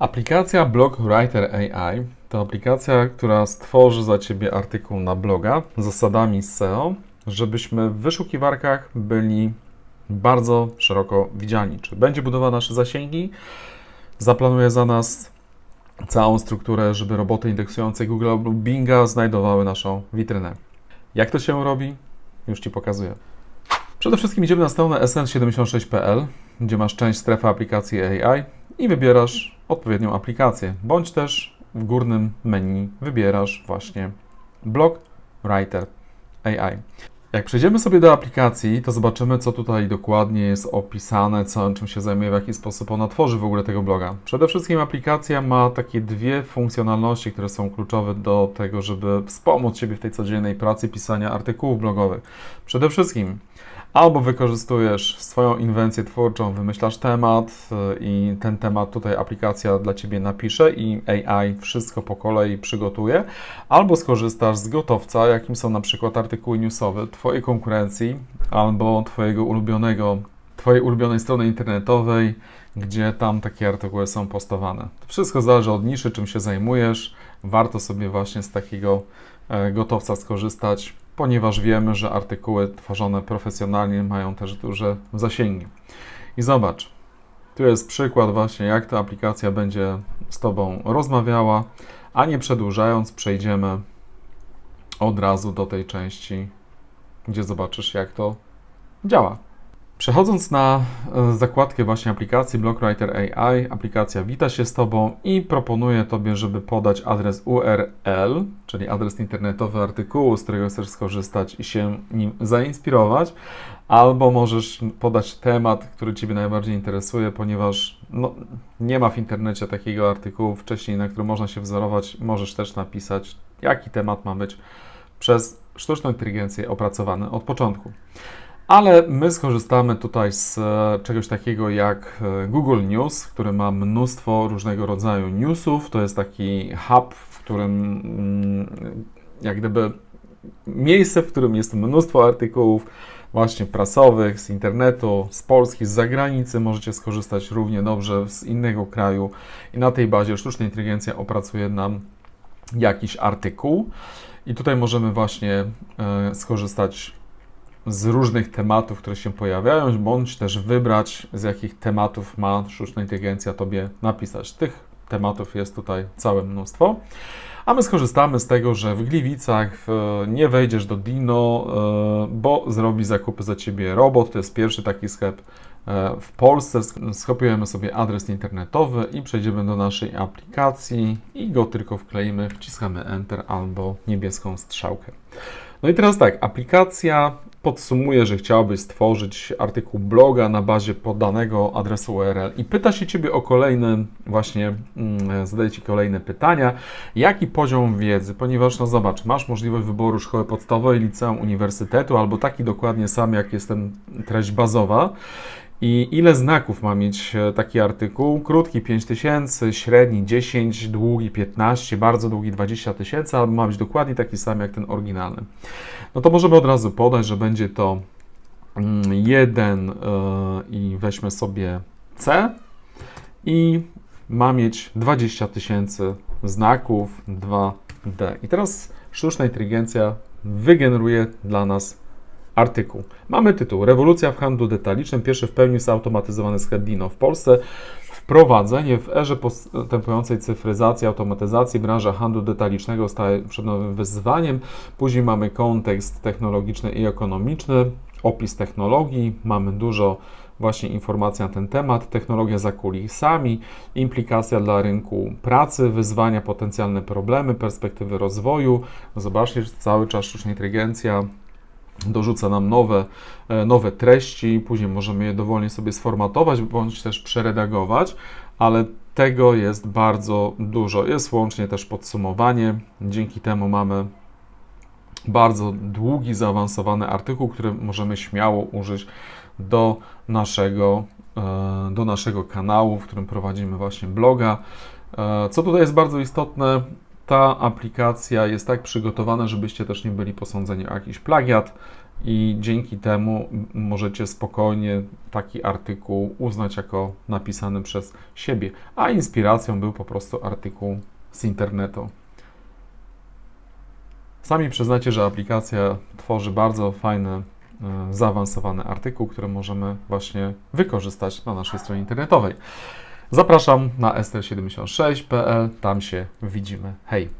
Aplikacja Blogwriter AI to aplikacja, która stworzy za Ciebie artykuł na bloga z zasadami SEO, żebyśmy w wyszukiwarkach byli bardzo szeroko widziani. Czy będzie budowała nasze zasięgi? Zaplanuje za nas całą strukturę, żeby roboty indeksujące Google lub Binga znajdowały naszą witrynę. Jak to się robi? Już Ci pokazuję. Przede wszystkim idziemy na stronę sn76.pl, gdzie masz część strefy aplikacji AI i wybierasz odpowiednią aplikację, bądź też w górnym menu wybierasz właśnie Blog Writer AI. Jak przejdziemy sobie do aplikacji, to zobaczymy, co tutaj dokładnie jest opisane, co, czym się zajmuje, w jaki sposób ona tworzy w ogóle tego bloga. Przede wszystkim aplikacja ma takie dwie funkcjonalności, które są kluczowe do tego, żeby wspomóc Ciebie w tej codziennej pracy pisania artykułów blogowych. Przede wszystkim albo wykorzystujesz swoją inwencję twórczą, wymyślasz temat yy, i ten temat tutaj aplikacja dla Ciebie napisze i AI wszystko po kolei przygotuje, albo skorzystasz z gotowca, jakim są na przykład artykuły newsowe Twojej konkurencji albo Twojego ulubionego, Twojej ulubionej strony internetowej, gdzie tam takie artykuły są postowane. To wszystko zależy od niszy, czym się zajmujesz. Warto sobie właśnie z takiego e, gotowca skorzystać, ponieważ wiemy, że artykuły tworzone profesjonalnie mają też duże zasięgi. I zobacz, tu jest przykład właśnie, jak ta aplikacja będzie z Tobą rozmawiała, a nie przedłużając, przejdziemy od razu do tej części, gdzie zobaczysz, jak to działa. Przechodząc na e, zakładkę właśnie aplikacji Blogwriter AI, aplikacja wita się z Tobą i proponuje Tobie, żeby podać adres URL, czyli adres internetowy artykułu, z którego chcesz skorzystać i się nim zainspirować, albo możesz podać temat, który Ciebie najbardziej interesuje, ponieważ no, nie ma w internecie takiego artykułu wcześniej, na którym można się wzorować. Możesz też napisać, jaki temat ma być przez sztuczną inteligencję opracowany od początku. Ale my skorzystamy tutaj z e, czegoś takiego jak e, Google News, który ma mnóstwo różnego rodzaju newsów. To jest taki hub, w którym mm, jak gdyby miejsce, w którym jest mnóstwo artykułów właśnie prasowych, z internetu, z Polski, z zagranicy. Możecie skorzystać równie dobrze z innego kraju i na tej bazie sztuczna inteligencja opracuje nam jakiś artykuł. I tutaj możemy właśnie e, skorzystać z różnych tematów, które się pojawiają, bądź też wybrać, z jakich tematów ma sztuczna inteligencja Tobie napisać. Tych tematów jest tutaj całe mnóstwo. A my skorzystamy z tego, że w Gliwicach nie wejdziesz do Dino, e, bo zrobi zakupy za Ciebie robot. To jest pierwszy taki sklep e, w Polsce. Skopiujemy sobie adres internetowy i przejdziemy do naszej aplikacji i go tylko wkleimy, wciskamy Enter albo niebieską strzałkę. No i teraz tak, aplikacja podsumuje, że chciałbyś stworzyć artykuł bloga na bazie podanego adresu URL i pyta się Ciebie o kolejne, właśnie mm, zadaje Ci kolejne pytania, jaki poziom wiedzy, ponieważ no zobacz, masz możliwość wyboru szkoły podstawowej, liceum, uniwersytetu albo taki dokładnie sam jak jest ten treść bazowa i ile znaków ma mieć e, taki artykuł? Krótki 5000, średni 10, długi 15, bardzo długi 20 tysięcy, albo ma być dokładnie taki sam jak ten oryginalny. No to możemy od razu podać, że będzie to 1 yy, i weźmy sobie C i ma mieć 20 tysięcy znaków 2D. I teraz sztuczna inteligencja wygeneruje dla nas artykuł. Mamy tytuł Rewolucja w handlu detalicznym. Pierwszy w pełni zautomatyzowany Dino w Polsce. Wprowadzenie w erze postępującej cyfryzacji, automatyzacji branża handlu detalicznego staje przed nowym wyzwaniem. Później mamy kontekst technologiczny i ekonomiczny, opis technologii, mamy dużo właśnie informacji na ten temat, technologia za kulisami, implikacja dla rynku pracy, wyzwania, potencjalne problemy, perspektywy rozwoju. Zobaczcie, cały czas sztuczna inteligencja dorzuca nam nowe, e, nowe treści, później możemy je dowolnie sobie sformatować bądź też przeredagować, ale tego jest bardzo dużo. Jest łącznie też podsumowanie. Dzięki temu mamy bardzo długi, zaawansowany artykuł, który możemy śmiało użyć do naszego, e, do naszego kanału, w którym prowadzimy właśnie bloga. E, co tutaj jest bardzo istotne, ta aplikacja jest tak przygotowana, żebyście też nie byli posądzeni o jakiś plagiat. i dzięki temu możecie spokojnie taki artykuł uznać jako napisany przez siebie, a inspiracją był po prostu artykuł z internetu. Sami przyznacie, że aplikacja tworzy bardzo fajny, e, zaawansowany artykuł, który możemy właśnie wykorzystać na naszej stronie internetowej. Zapraszam na str76.pl, tam się widzimy. Hej!